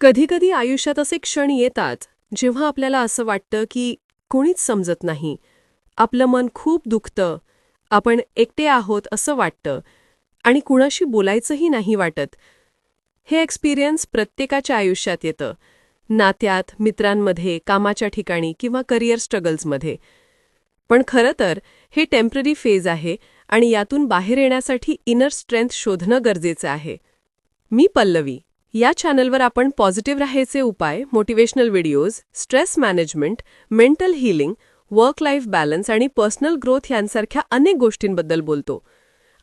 कधीकधी आयुष्यात असे क्षण येतात जेव्हा आपल्याला असं वाटतं की कोणीच समजत नाही. आपलं मन खूप दुखतं. आपण एकटे आहोत असं वाटतं. आणि कुणाशी बोलायचंही नाही वाटत. हे एक्सपिरियन्स प्रत्येकाच्या आयुष्यात येतं. नात्यात मित्रांमध्ये कामाच्या ठिकाणी किंवा करिअर स्ट्रगल्समध्ये पण खरं तर हे टेंपररी फेज आहे आणि यातून बाहेर येण्यासाठी इनर स्ट्रेंथ शोधणं गरजेचं आहे. मी पल्लवी. या चॅनलवर आपण पॉझिटिव्ह राहायचे उपाय motivational videos stress management mental healing work life balance आणि पर्सनल ग्रोथ यांसारख्या अनेक गोष्टींबद्दल बोलतो.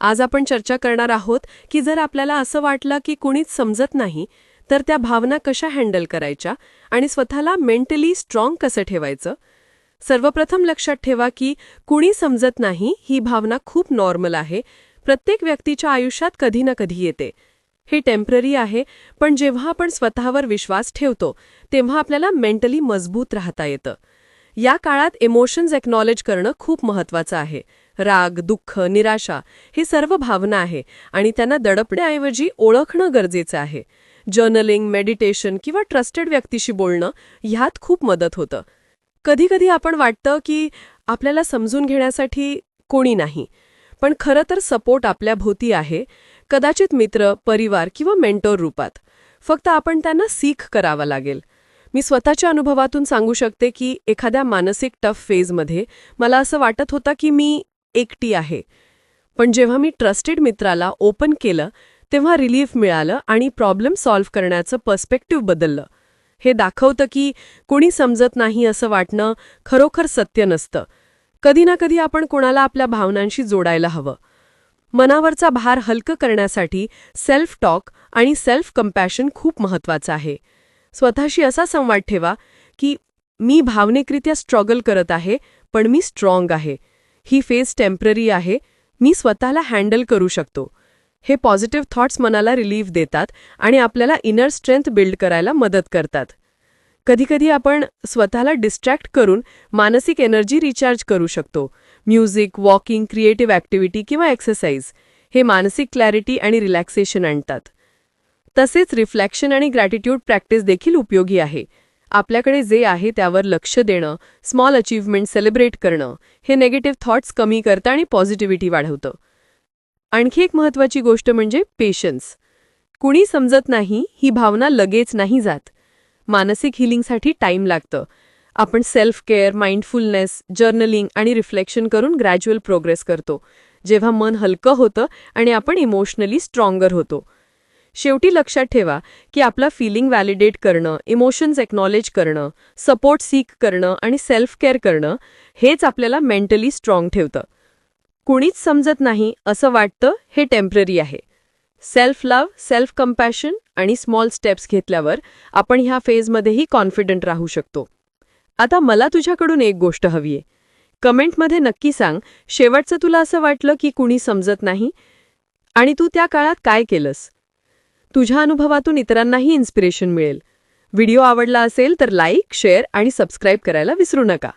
आज आपण चर्चा करणार आहोत की जर आपल्याला असं वाटलं की कुणीच समजत नाही तर त्या भावना कशा हँडल करायच्या आणि स्वतःला मेंटली स्ट्रॉंग कसं ठेवायचं? सर्वप्रथम लक्षात ठेवा की कुणी समजत नाही ही भावना खूप नॉर्मल आहे. प्रत्येक व्यक्तीच्या आयुष्यात कधी ना कधी येते. हे टेंपररी आहे पण जेव्हा आपण स्वतःवर विश्वास ठेवतो तेव्हा आपल्याला मेंटली मजबूत राहता येतं. या काळात इमोशन्स एक्नॉलेज करणं खूप महत्वाचं आहे. राग दुःख निराशा हे सर्व भावना आहे आणि त्यांना दडपण्याऐवजी ओळखणं गरजेचं आहे. जर्नलिंग मेडिटेशन किंवा ट्रस्टेड व्यक्तीशी बोलणं ह्यात खूप मदत होतं. कधीकधी आपण वाटतं की आपल्याला समजून घेण्यासाठी कोणी नाही. पण खरं तर सपोर्ट आपल्या भोवती आहे. कदाचित मित्र परिवार किंवा मेंटोर रूपात. फक्त आपण त्यांना सीख करावा लागेल. मी स्वतःच्या अनुभवातून सांगू शकते की एखाद्या मानसिक टफ फेजमध्ये मला असं वाटत होतं की मी एकटी आहे. पण जेव्हा मी ट्रस्टेड मित्राला ओपन केलं तेव्हा रिलीफ मिळालं आणि प्रॉब्लेम सॉल्व्ह करण्याचं पर्स्पेक्टिव्ह बदललं. हे दाखवतं की कोणी समजत नाही असं वाटणं खरोखर सत्य नसतं. कधी ना कधी आपण कोणाला आपल्या भावनांशी जोडायला हवं. मनावरचा भार हलकं करण्यासाठी सेल्फ टॉक आणि सेल्फ कम्पॅशन खूप महत्वाचं आहे. स्वतःशी असा संवाद ठेवा की मी भावनिकरित्या स्ट्रॉगल करत आहे पण मी स्ट्रॉंग आहे. ही फेज टेंपररी आहे. मी स्वतःला हँडल करू शकतो. हे पॉझिटिव्ह थॉट्स मनाला रिलीफ देतात आणि आपल्याला इनर स्ट्रेंथ बिल्ड करायला मदत करतात. कधीकधी आपण स्वतःला डिस्ट्रॅक्ट करून मानसिक एनर्जी रिचार्ज करू शकतो. म्युझिक वॉकिंग क्रिएटिव्ह ॲक्टिव्हिटी किंवा एक्सरसाइज हे मानसिक क्लॅरिटी आणि रिलॅक्सेशन आणतात. तसेच रिफ्लॅक्शन आणि ग्रॅटिट्यूड प्रॅक्टिस देखील उपयोगी आहे. आपल्याकडे जे आहे त्यावर लक्ष देणं स्मॉल अचीव्हमेंट सेलिब्रेट करणं हे नेगेटिव्ह थॉट्स कमी करतं आणि पॉझिटिव्हिटी वाढवतं. आणखी एक महत्त्वाची गोष्ट म्हणजे पेशन्स कुणी समजत नाही ही भावना लगेच नाही जात. मानसिक हिलिंगसाठी टाईम लागतं. आपण सेल्फ केअर माइंडफुलनेस जर्नलिंग आणि रिफ्लेक्शन करून ग्रॅज्युअल प्रोग्रेस करतो. जेव्हा मन हलकं होतं आणि आपण इमोशनली स्ट्रॉंगर होतो. शेवटी लक्षात ठेवा की आपला फिलिंग व्हॅलिडेट करणं इमोशन्स एक्नॉलेज करणं सपोर्ट सीक करणं आणि सेल्फ केअर करणं हेच आपल्याला मेंटली स्ट्रॉंग ठेवतं. कुणीच समजत नाही असं वाटतं हे टेंपररी आहे. सेल्फ लव्ह सेल्फ कम्पॅशन आणि स्मॉल स्टेप्स घेतल्यावर आपण ह्या फेजमध्येही कॉन्फिडंट राहू शकतो. आता मला तुझ्याकडून एक गोष्ट हवीये कमेंटमध्ये नक्की सांग शेवटचं तुला असं वाटलं की कुणी समजत नाही? आणि तू त्या काळात काय केलंस? तुझ्या अनुभवातून इतरांनाही इन्स्पिरेशन मिळेल. व्हिडिओ आवडला असेल तर लाईक शेअर आणि सबस्क्राईब करायला विसरू नका.